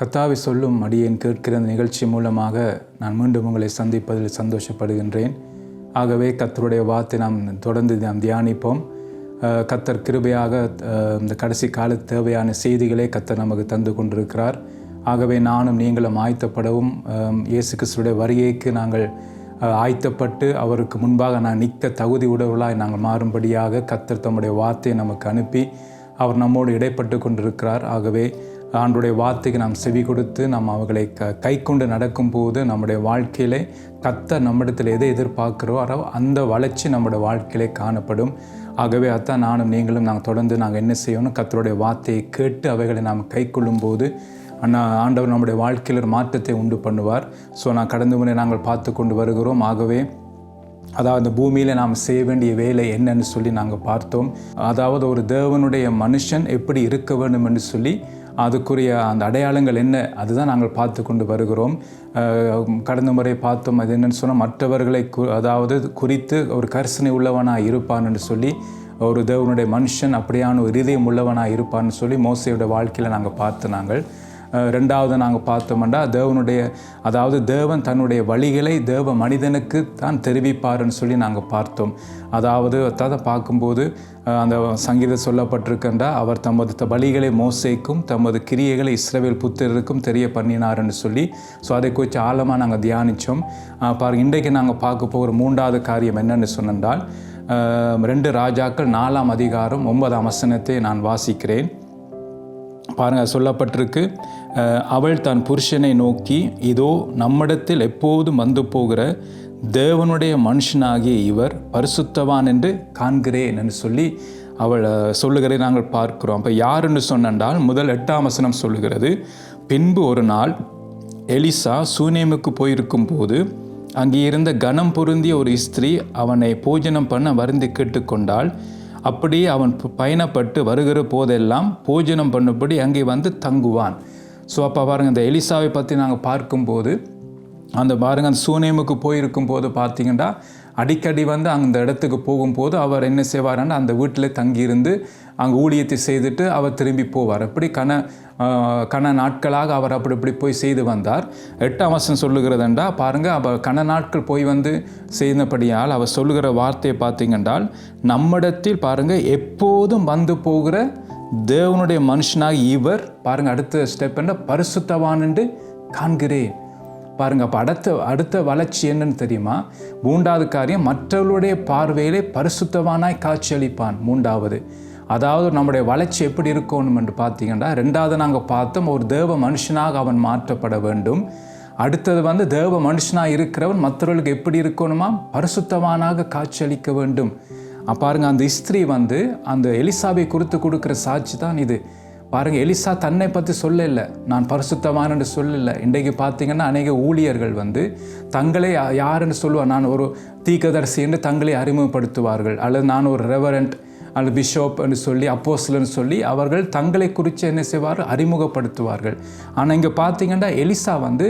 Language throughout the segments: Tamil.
கத்தாவி சொல்லும் அடியேன் கேட்கிற இந்த நிகழ்ச்சி மூலமாக நான் மீண்டும் உங்களை சந்திப்பதில் சந்தோஷப்படுகின்றேன். ஆகவே கத்தருடைய வார்த்தை நாம் தொடர்ந்து நாம் தியானிப்போம். கத்தர் கிருபையாக இந்த கடைசி கால தேவையான செய்திகளை கத்தர் நமக்கு தந்து கொண்டிருக்கிறார். ஆகவே நானும் நீங்களும் ஆயத்தப்படவும் இயேசு கிறிஸ்துடைய வருகைக்கு நாங்கள் ஆய்த்தப்பட்டு ஆயத்தப்பட்டு அவருக்கு முன்பாக நான் நிற்க தகுதி உடவுளாய் நாங்கள் மாறும்படியாக கத்தர் தம்முடைய வார்த்தையை நமக்கு அனுப்பி அவர் நம்மோடு இடைப்பட்டு கொண்டிருக்கிறார். ஆகவே ஆண்டுடைய வார்த்தைக்கு நாம் செவி கொடுத்து நாம் அவர்களை க கை கொண்டு நடக்கும்போது நம்முடைய வாழ்க்கையிலே கத்த நம்மிடத்தில் எதை எதிர்பார்க்கிறோரோ அந்த வளர்ச்சி நம்முடைய வாழ்க்கையிலே காணப்படும். ஆகவே அதான் நானும் நீங்களும் நாங்கள் தொடர்ந்து நாங்கள் என்ன செய்யணும்? கத்தருடைய வார்த்தையை கேட்டு அவைகளை நாம் கை கொள்ளும்போது அண்ணா ஆண்டவர் நம்முடைய வாழ்க்கையில் ஒரு மாற்றத்தை உண்டு பண்ணுவார். ஸோ நான் கடந்த முறை நாங்கள் பார்த்து கொண்டு வருகிறோம். ஆகவே அதாவது பூமியில் நாம் செய்ய வேண்டிய வேலை என்னன்னு சொல்லி நாங்கள் பார்த்தோம். அதாவது ஒரு தேவனுடைய மனுஷன் எப்படி இருக்க வேண்டும் என்று சொல்லி அதுக்குரிய அந்த அடையாளங்கள் என்ன அதுதான் நாங்கள் பார்த்து கொண்டு வருகிறோம். கடந்த முறை பார்த்தோம் அது என்னென்னு சொன்னால் மற்றவர்களை கு அதாவது குறித்து ஒரு கரிசனை உள்ளவனாக இருப்பான்னு சொல்லி ஒரு தேவனுடைய மனுஷன் அப்படியான ஒரு இதயம் உள்ளவனாக இருப்பான்னு சொல்லி மோசையோட வாழ்க்கையில் நாங்கள் பார்த்து நாங்கள் ரெண்டாவது நாங்கள் பார்த்தோம்னா தேவனுடைய அதாவது தேவன் தன்னுடைய வழிகளை தேவ மனிதனுக்கு தான் தெரிவிப்பாருன்னு சொல்லி நாங்கள் பார்த்தோம். அதாவது அதை பார்க்கும்போது அந்த சங்கீதம் சொல்லப்பட்டிருக்கின்றா அவர் தமது த- வழிகளை மோசைக்கும் தமது கிரியைகளை இஸ்ரவேல் புத்திரருக்கும் தெரிய பண்ணினாருன்னு சொல்லி ஸோ அதை குறித்து ஆழமாக நாங்கள் தியானித்தோம் பாரு இன்றைக்கு நாங்கள் பார்க்க போகிற மூன்றாவது காரியம் என்னன்னு சொன்னால் ரெண்டு ராஜாக்கள் நாலாம் அதிகாரம் ஒன்பதாம் வசனத்தை நான் வாசிக்கிறேன். பாருங்கள் சொல்லப்பட்டிருக்கு. அவள் தன் புருஷனை நோக்கி இதோ நம்மிடத்தில் எப்போதும் வந்து போகிற தேவனுடைய மனுஷனாகிய இவர் பரிசுத்தவான் என்று காண்கிறேன் என்று சொல்லி அவள் சொல்லுகிறதை நாங்கள் பார்க்கிறோம். அப்போ யாருன்னு சொன்னால் முதல் எட்டாம் வசனம் சொல்லுகிறது பின்பு ஒரு நாள் எலிசா சூனேமுக்கு போயிருக்கும் போது அங்கே இருந்த கனம் பொருந்திய ஒரு ஸ்திரீ அவனை போஜனம் பண்ண வருந்தி கேட்டுக்கொண்டாள். அப்படியே அவன் பயணப்பட்டு வருகிற போதெல்லாம் போஜனம் பண்ணும்படி அங்கே வந்து தங்குவான். ஸோ அப்போ பாருங்கள் இந்த எலிசாவை பற்றி நாங்கள் பார்க்கும்போது அந்த பாருங்கள் அந்த சூனேமுக்கு போயிருக்கும் போது பார்த்தீங்கன்னா அடிக்கடி வந்து அந்த இடத்துக்கு போகும்போது அவர் என்ன செய்வார்னா அந்த வீட்டில் தங்கியிருந்து அங்கே ஊழியத்தை செய்துட்டு அவர் திரும்பி போவார். அப்படி கன கன நாட்களாக அவர் அப்படி இப்படி போய் செய்து வந்தார். எட்டாம் வசனம் சொல்லுகிறதுண்டா பாருங்கள் அவர் கன நாட்கள் போய் வந்து செய்தபடியால் அவர் சொல்லுகிற வார்த்தையை பார்த்தீங்கன்றால் நம்மிடத்தில் பாருங்கள் எப்போதும் வந்து போகிற தேவனுடைய மனுஷனாக இவர் பாருங்கள் அடுத்த ஸ்டெப் என்ன? பரிசுத்தவான் என்று காண்கிறேன். பாருங்க அப்போ அடுத்த அடுத்த வளர்ச்சி என்னன்னு தெரியுமா? மூன்றாவது காரியம் மற்றவர்களுடைய பார்வையிலே பரிசுத்தவானாய் காட்சியளிப்பான். மூன்றாவது அதாவது நம்முடைய வளர்ச்சி எப்படி இருக்கணும் என்று பார்த்தீங்கன்னா ரெண்டாவது நாங்கள் பார்த்தோம் ஒரு தேவ மனுஷனாக அவன் மாற்றப்பட வேண்டும். அடுத்தது வந்து தேவ மனுஷனாக இருக்கிறவன் மற்றவர்களுக்கு எப்படி இருக்கணுமா? பரிசுத்தவானாக காட்சியளிக்க வேண்டும். பாருங்க அந்த இஸ்திரி வந்து அந்த எலிசாவை குறித்து கொடுக்குற சாட்சி தான் இது. பாருங்கள் எலிசா தன்னை பற்றி சொல்லலை நான் பரிசுத்தவான் என்று இன்றைக்கு பார்த்தீங்கன்னா அநேக ஊழியர்கள் வந்து தங்களை யாருன்னு சொல்லுவார் நான் ஒரு தீக்கதரிசி என்று தங்களை அறிமுகப்படுத்துவார்கள். அல்லது நான் ஒரு ரெவரண்ட் அல்லது பிஷப் என்று சொல்லி அப்போஸ்லன்னு சொல்லி அவர்கள் தங்களை குறித்து என்ன செய்வார் அறிமுகப்படுத்துவார்கள். ஆனால் இங்கே பார்த்தீங்கன்னா எலிசா வந்து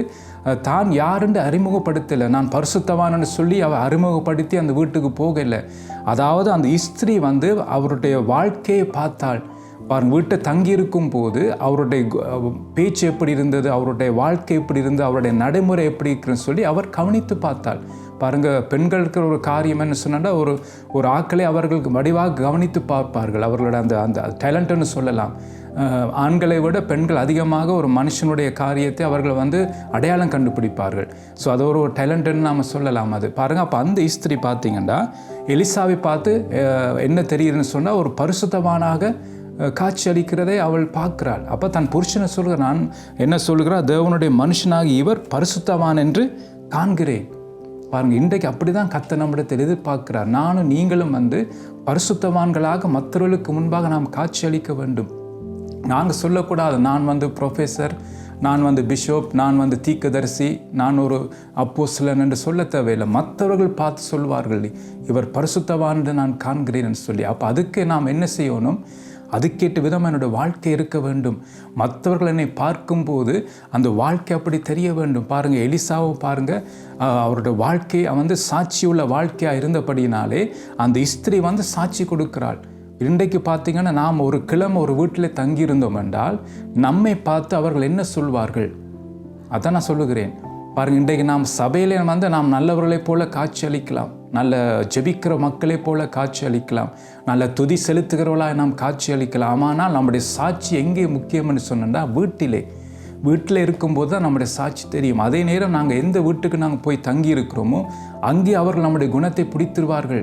தான் யாருன்னு அறிமுகப்படுத்தலை. நான் பரிசுத்தவான்னு சொல்லி அவர் அறிமுகப்படுத்தி அந்த வீட்டுக்கு போகலை. அதாவது அந்த இஸ்திரி வந்து அவருடைய வாழ்க்கையை பார்த்தாள். பாருங்கள் வீட்டை தங்கியிருக்கும் போது அவருடைய பேச்சு எப்படி இருந்தது அவருடைய வாழ்க்கை எப்படி இருந்தது அவருடைய நடைமுறை எப்படி இருக்குன்னு சொல்லி அவர் கவனித்து பார்த்தாள் பாருங்க பெண்களுக்கு ஒரு காரியம் என்ன சொன்னால் ஒரு ஒரு ஆக்களை அவர்களுக்கு வடிவாக கவனித்து பார்ப்பார்கள். அவர்களோட அந்த அந்த டேலண்ட்டுன்னு சொல்லலாம். ஆண்களை விட பெண்கள் அதிகமாக ஒரு மனுஷனுடைய காரியத்தை அவர்கள் வந்து அடையாளம் கண்டுபிடிப்பார்கள். ஸோ அது ஒரு டேலண்ட்டுன்னு நாம் சொல்லலாம் அது. பாருங்கள் அப்போ அந்த இஸ்திரி பார்த்தீங்கன்னா எலிசாவை பார்த்து என்ன தெரியுதுன்னு சொன்னால் ஒரு பரிசுத்தமானாக காட்சி அளிக்கிறதை அவள் பார்க்கிறாள். அப்போ தன் புருஷனை சொல்கிறான் என்ன சொல்கிறா தேவனுடைய மனுஷனாகி இவர் பரிசுத்தவான் என்று காண்கிறேன். பாருங்கள் இன்றைக்கு அப்படி தான் கத்த நம்மிடத்தில் எதிர்பார்க்கிறார். நானும் நீங்களும் வந்து பரிசுத்தவான்களாக மற்றவர்களுக்கு முன்பாக நாம் காட்சி அளிக்க வேண்டும். நாங்கள் சொல்லக்கூடாது. நான் வந்து ப்ரொஃபஸர் நான் வந்து பிஷப் நான் வந்து தீக்கதரிசி நான் ஒரு அப்போ சிலன் என்று சொல்ல தேவையில்லை. மற்றவர்கள் பார்த்து சொல்வார்கள் இவர் பரிசுத்தவான் என்று நான் காண்கிறேன் என்று சொல்லி. அப்போ அதுக்கு நாம் என்ன செய்யணும்? அதுக்கேற்ற விதம் என்னுடைய வாழ்க்கை இருக்க வேண்டும். மற்றவர்கள் என்னை பார்க்கும்போது அந்த வாழ்க்கை அப்படி தெரிய வேண்டும். பாருங்கள் எலிசாவை பாருங்கள் அவரோட வாழ்க்கை வந்து வந்து சாட்சியுள்ள வாழ்க்கையாக இருந்தபடினாலே அந்த ஸ்திரீ வந்து சாட்சி கொடுக்கிறாள். இன்றைக்கு பார்த்தீங்கன்னா நாம் ஒரு கிழமை ஒரு வீட்டில் தங்கியிருந்தோம் என்றால் நம்மை பார்த்து அவர்கள் என்ன சொல்வார்கள்? அதான் நான் சொல்லுகிறேன். பாருங்கள் இன்றைக்கு நாம் சபையிலே வந்து நாம் நல்லவர்களைப் போல காட்சி அளிக்கலாம். நல்ல ஜெபிக்கிற மக்களைப் போல காட்சி அளிக்கலாம். நல்ல துதி செலுத்துகிறவளாக நாம் காட்சி அளிக்கலாம். ஆனால் நம்முடைய சாட்சி எங்கே முக்கியம்னு சொன்னா வீட்டிலே. வீட்டில் இருக்கும்போது தான் நம்முடைய சாட்சி தெரியும். அதே நேரம் நாங்கள் எந்த வீட்டுக்கு நாங்கள் போய் தங்கி இருக்கிறோமோ அங்கே அவர்கள் நம்முடைய குணத்தை பிடித்திருவார்கள்.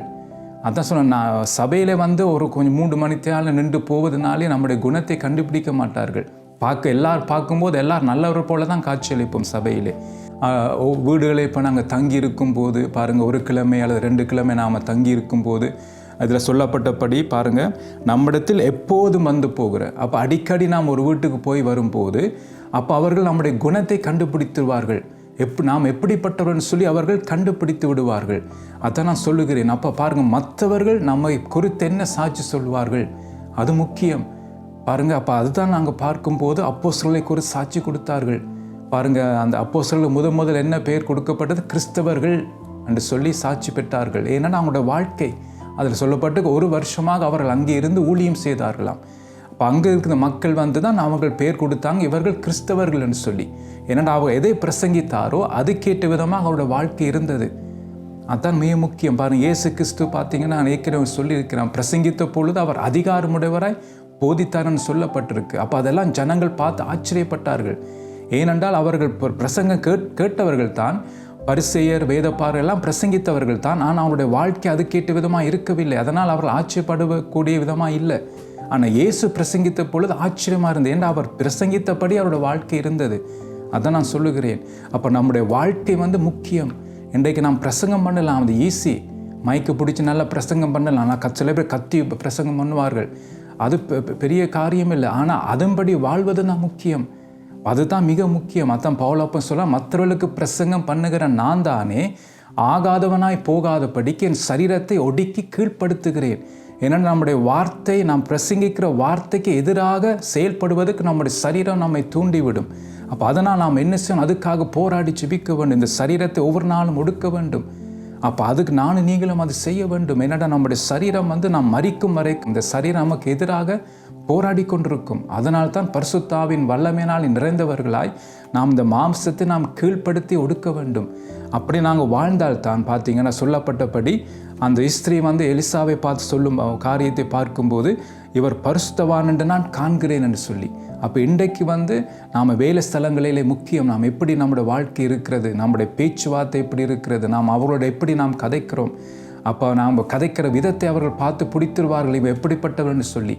அதான் சொன்னேன் நான் சபையில் வந்து ஒரு கொஞ்சம் மூன்று மணித்தால நின்று போவதனாலே நம்முடைய குணத்தை கண்டுபிடிக்க மாட்டார்கள். பார்க்க எல்லார் பார்க்கும்போது எல்லோரும் நல்லவர் போல தான் காட்சியளிப்போம் சபையிலே. வீடுகளை இப்போ நாங்கள் தங்கி இருக்கும்போது பாருங்கள் ஒரு கிழமை அல்லது ரெண்டு கிழமை நாம் தங்கி இருக்கும்போது அதில் சொல்லப்பட்டபடி பாருங்கள் நம்மிடத்தில் எப்போதும் வந்து போகிற அப்போ அடிக்கடி நாம் ஒரு வீட்டுக்கு போய் வரும்போது அப்போ அவர்கள் நம்முடைய குணத்தை கண்டுபிடித்துவார்கள். எப் நாம் எப்படிப்பட்டவர்கள் சொல்லி அவர்கள் கண்டுபிடித்து விடுவார்கள். அதை நான் சொல்லுகிறேன் அப்போ பாருங்கள் மற்றவர்கள் நம்மை குறித்து என்ன சாட்சி சொல்வார்கள்? அது முக்கியம். பாருங்கள் அப்போ அதுதான் நாங்கள் பார்க்கும்போது அப்போ அப்போஸ்தலரை குறித்து சாட்சி கொடுத்தார்கள். பாருங்கள் அந்த அப்போஸ்தலர்கள் முதன் முதல் என்ன பெயர் கொடுக்கப்பட்டது? கிறிஸ்தவர்கள் என்று சொல்லி சாட்சி பெற்றார்கள். ஏன்னா அவங்களோட வாழ்க்கை அதில் சொல்லப்பட்டு ஒரு வருஷமாக அவர்கள் அங்கே இருந்து ஊழியம் செய்தார்களாம். அப்போ அங்கே இருக்கிற மக்கள் வந்து தான் அவர்கள் பெயர் கொடுத்தாங்க இவர்கள் கிறிஸ்தவர்கள் என்று சொல்லி. ஏன்னா அவங்க எதை பிரசங்கித்தாரோ அதுக்கேற்ற விதமாக அவரோட வாழ்க்கை இருந்தது. அதுதான் மிக முக்கியம். பாருங்க இயேசு கிறிஸ்து பார்த்தீங்கன்னா நான் ஏற்கனவே சொல்லியிருக்கிறேன் பிரசங்கித்த பொழுது அவர் அதிகாரமுடையவராய் போதித்தார்னு சொல்லப்பட்டிருக்கு. அப்போ அதெல்லாம் ஜனங்கள் பார்த்து ஆச்சரியப்பட்டார்கள். ஏனென்றால் அவர்கள் பிரசங்கம் கேட் கேட்டவர்கள் தான் பரிசெயர் வேதப்பார் எல்லாம் பிரசங்கித்தவர்கள் தான் ஆனால் அவருடைய வாழ்க்கை அதுக்கேற்ற விதமாக இருக்கவில்லை. அதனால் அவர்கள் ஆச்சரியப்படக்கூடிய விதமாக இல்லை. ஆனால் இயேசு பிரசங்கித்த பொழுது ஆச்சரியமாக இருந்தது. ஏன்னா அவர் பிரசங்கித்தபடி அவருடைய வாழ்க்கை இருந்தது? அதை நான் சொல்லுகிறேன். அப்போ நம்முடைய வாழ்க்கை வந்து முக்கியம். இன்றைக்கு நாம் பிரசங்கம் பண்ணலாம். அது ஈஸி மைக்கு பிடிச்சி நல்லா பிரசங்கம் பண்ணலாம். ஆனால் சில பேர் கத்தி பிரசங்கம் பண்ணுவார்கள். அது பெ- பெரிய காரியம் இல்லை ஆனால் அதன்படி வாழ்வது தான் முக்கியம். அதுதான் மிக முக்கியம். அதான் பவுலப்பன் சொல்ல மற்றவர்களுக்கு பிரசங்கம் பண்ணுகிற நான் தானே ஆகாதவனாய் போகாதபடிக்கு என் சரீரத்தை ஒடுக்கி கீழ்ப்படுத்துகிறேன். ஏன்னா நம்முடைய வார்த்தை நாம் பிரசங்கிக்கிற வார்த்தைக்கு எதிராக செயல்படுவதற்கு நம்முடைய சரீரம் நம்மை தூண்டிவிடும். அப்போ அதனால் நாம் என்ன செய்யணும்? அதுக்காக போராடி ஜெபிக்க வேண்டும். இந்த சரீரத்தை ஒவ்வொரு நாளும் ஒடுக்க வேண்டும். அப்போ அதுக்கு நானும் நீங்களும் அது செய்ய வேண்டும். என்னடா நம்முடைய சரீரம் வந்து நாம் மறிக்கும் வரைக்கும் இந்த சரீரம் நமக்கு எதிராக போராடி கொண்டிருக்கும் அதனால் தான் பரிசுத்தாவின் வல்லமையினால் நிறைந்தவர்களாய் நாம் இந்த மாம்சத்தை நாம் கீழ்ப்படுத்தி ஒடுக்க வேண்டும். அப்படி நாங்கள் வாழ்ந்தால்தான் பார்த்தீங்கன்னா சொல்லப்பட்டபடி அந்த ஸ்திரீ வந்து எலிசாவை பார்த்து சொல்லும் காரியத்தை பார்க்கும்போது இவர் பரிசுத்தவான் என்று நான் காண்கிறேன் என்று சொல்லி. அப்போ இன்றைக்கு வந்து நாம் வேலை ஸ்தலங்களிலே முக்கியம் நாம் எப்படி நம்முடைய வாழ்க்கை இருக்கிறது நம்முடைய பேச்சுவார்த்தை எப்படி இருக்கிறது நாம் அவரோட எப்படி நாம் கதைக்கிறோம். அப்போ நாம் கதைக்கிற விதத்தை அவர்கள் பார்த்து பிடித்திருவார்கள் இவ எப்படிப்பட்டவர்னு சொல்லி.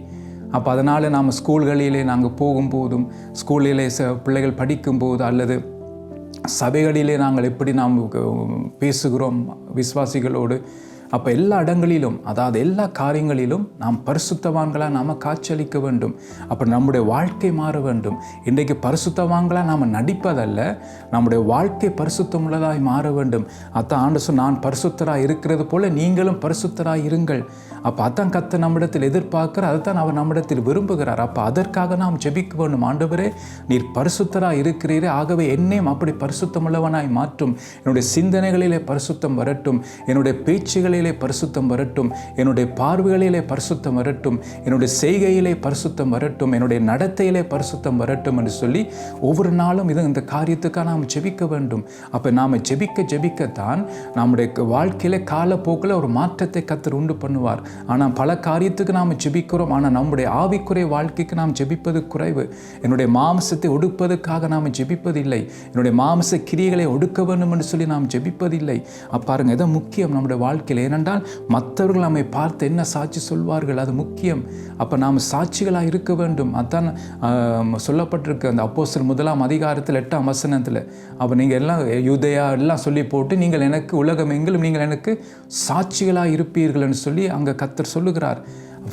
அப்போ அதனால் நாம் ஸ்கூல்களிலே நாங்கள் போகும்போதும் ஸ்கூலிலே ச பிள்ளைகள் படிக்கும்போது அல்லது சபைகளிலே நாங்கள் எப்படி நாம் பேசுகிறோம் விசுவாசிகளோடு அப்போ எல்லா இடங்களிலும் அதாவது எல்லா காரியங்களிலும் நாம் பரிசுத்தவான்களாக நாம் காட்சியளிக்க வேண்டும். அப்போ நம்முடைய வாழ்க்கை மாற வேண்டும். இன்றைக்கு பரிசுத்தவான்களாக நாம் நடிப்பதல்ல நம்முடைய வாழ்க்கை பரிசுத்தமுள்ளதாய் மாற வேண்டும். அதான் ஆண்டு நான் பரிசுத்தராக இருக்கிறது போல நீங்களும் பரிசுத்தராக இருங்கள். அப்போ அதான் கத்தை நம்மிடத்தில் எதிர்பார்க்கிறார் அதைத்தான் அவர் நம்மிடத்தில் விரும்புகிறார். அப்போ அதற்காக நாம் ஜெபிக்க வேண்டும். ஆண்டவரே நீர் பரிசுத்தராக இருக்கிறீரே. ஆகவே என்னையும் அப்படி பரிசுத்தமுள்ளவனாய் மாற்றும். என்னுடைய சிந்தனைகளிலே பரிசுத்தம் வரட்டும். என்னுடைய பேச்சுகளை பரிசுத்தம் வரட்டும். என்னுடைய பார்வைகளிலே பரிசுத்தம் வரட்டும். என்னுடைய செய்கையிலே பரிசுத்தம் வரட்டும். என்னுடைய நடத்தையிலே பரிசுத்தம் வரட்டும் என்று சொல்லி ஒவ்வொரு நாளும் இது இந்த காரியத்துக்காக நாம் ஜெபிக்க வேண்டும். அப்போ நாம் ஜெபிக்க ஜெபிக்கத்தான் நம்முடைய வாழ்க்கையில காலப்போக்கில் ஒரு மாற்றத்தை கத்தர் உண்டு பண்ணுவார். ஆனால் பல காரியத்துக்கு நாம் ஜெபிக்கிறோம். ஆனால் நம்முடைய ஆவிக்குறை வாழ்க்கைக்கு நாம் ஜெபிப்பது குறைவு. என்னுடைய மாம்சத்தை ஒடுப்பதற்காக நாம் ஜெபிப்பதில்லை. என்னுடைய மாம்ச கிரியைகளை ஒடுக்க வேண்டும் என்று சொல்லி நாம் ஜெபிப்பதில்லை. அப்ப பாருங்க முக்கியம் நம்முடைய வாழ்க்கையில்? ஏனென்றால் மற்றவர்கள் நம்மை பார்த்து என்ன சாட்சி சொல்வார்கள்? அது முக்கியம். அப்போ நாம் சாட்சிகளாக இருக்க வேண்டும். அதான் சொல்லப்பட்டிருக்கு அந்த அப்போசல் முதலாம் அதிகாரத்தில் எட்டாம் வசனத்தில். அப்போ நீங்கள் எல்லாம் யூதயா எல்லாம் சொல்லி போட்டு நீங்கள் எனக்கு உலகம் எங்கிலும் நீங்கள் எனக்கு சாட்சிகளாக இருப்பீர்கள்னு சொல்லி அங்கே கத்தர் சொல்லுகிறார்.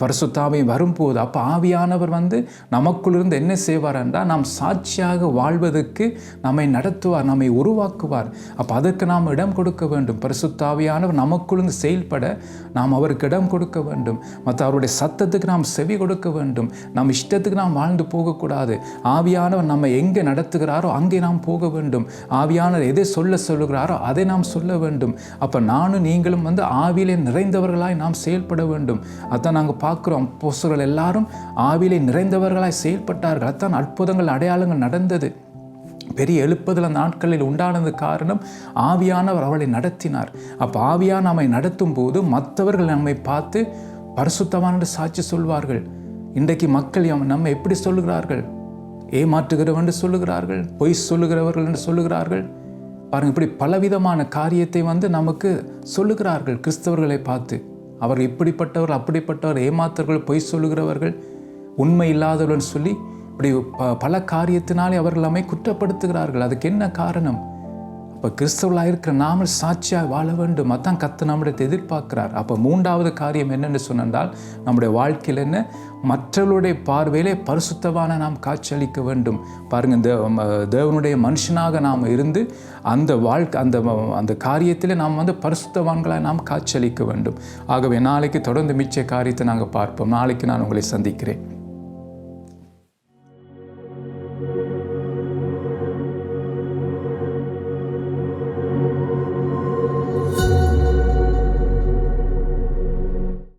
பரிசுத்தாவை வரும்போது அப்போ ஆவியானவர் வந்து நமக்குள்ளிருந்து என்ன செய்வார் என்றால் நாம் சாட்சியாக வாழ்வதற்கு நம்மை நடத்துவார் நம்மை உருவாக்குவார். அப்போ அதற்கு நாம் இடம் கொடுக்க வேண்டும். பரிசுத்தாவியானவர் நமக்குள்ளிருந்து செயல்பட நாம் அவருக்கு இடம் கொடுக்க வேண்டும். மற்ற அவருடைய சத்தத்துக்கு நாம் செவி கொடுக்க வேண்டும். நம் இஷ்டத்துக்கு நாம் வாழ்ந்து போகக்கூடாது. ஆவியானவர் நம்மை எங்கே நடத்துகிறாரோ அங்கே நாம் போக வேண்டும். ஆவியானவர் எதை சொல்ல சொல்லுகிறாரோ அதை நாம் சொல்ல வேண்டும். அப்போ நானும் நீங்களும் வந்து ஆவியிலே நிறைந்தவர்களாய் நாம் செயல்பட வேண்டும். அதான் நாங்கள் பார்க்குறோம். பொசுகள் எல்லாரும் ஆவிலே நிறைந்தவர்களாய் செயல்பட்டார்கள். அதான் அற்புதங்கள் அடையாளங்கள் நடந்தது. பெரிய எழுப்புதல் அந்த நாட்களில் உண்டானது காரணம் ஆவியானவர் அவளை நடத்தினார். அப்போ ஆவியான் நம்மை நடத்தும் போது மற்றவர்கள் நம்மை பார்த்து பரிசுத்தவான் என்று சாட்சி சொல்வார்கள். இன்றைக்கு மக்கள் நம்ம எப்படி சொல்லுகிறார்கள்? ஏமாற்றுகிறவன் என்று சொல்லுகிறார்கள்? பொய் சொல்லுகிறவர்கள் என்று சொல்லுகிறார்கள்? பாருங்கள் இப்படி பலவிதமான காரியத்தை வந்து நமக்கு சொல்லுகிறார்கள் கிறிஸ்தவர்களை பார்த்து. அவர் இப்படிப்பட்டவர் அப்படிப்பட்டவர் ஏமாத்தர்கள் பொய் சொல்லுகிறவர்கள் உண்மை இல்லாதவர்கள் சொல்லி இப்படி ப- பல காரியத்தினாலே அவர்கள் நம்மை குற்றப்படுத்துகிறார்கள். அதுக்கு என்ன காரணம்? இப்போ கிறிஸ்தவளாக இருக்கிற நாமல் சாட்சியாக வாழ வேண்டும். அதான் கத்து நம்மிடத்தை எதிர்பார்க்கிறார். அப்போ மூன்றாவது காரியம் என்னென்னு சொன்னால் நம்முடைய வாழ்க்கையில் என்ன? மற்றவர்களுடைய பார்வையிலே பரிசுத்தவான நாம் காட்சியளிக்க வேண்டும். பாருங்கள் தேவ தேவனுடைய மனுஷனாக நாம் இருந்து அந்த வாழ்க்கை அந்த அந்த காரியத்தில் நாம் வந்து பரிசுத்தவான்களாக நாம் காட்சியளிக்க வேண்டும். ஆகவே நாளைக்கு தொடர்ந்து மிச்ச காரியத்தை நாங்கள் பார்ப்போம். நாளைக்கு நான் உங்களை சந்திக்கிறேன்.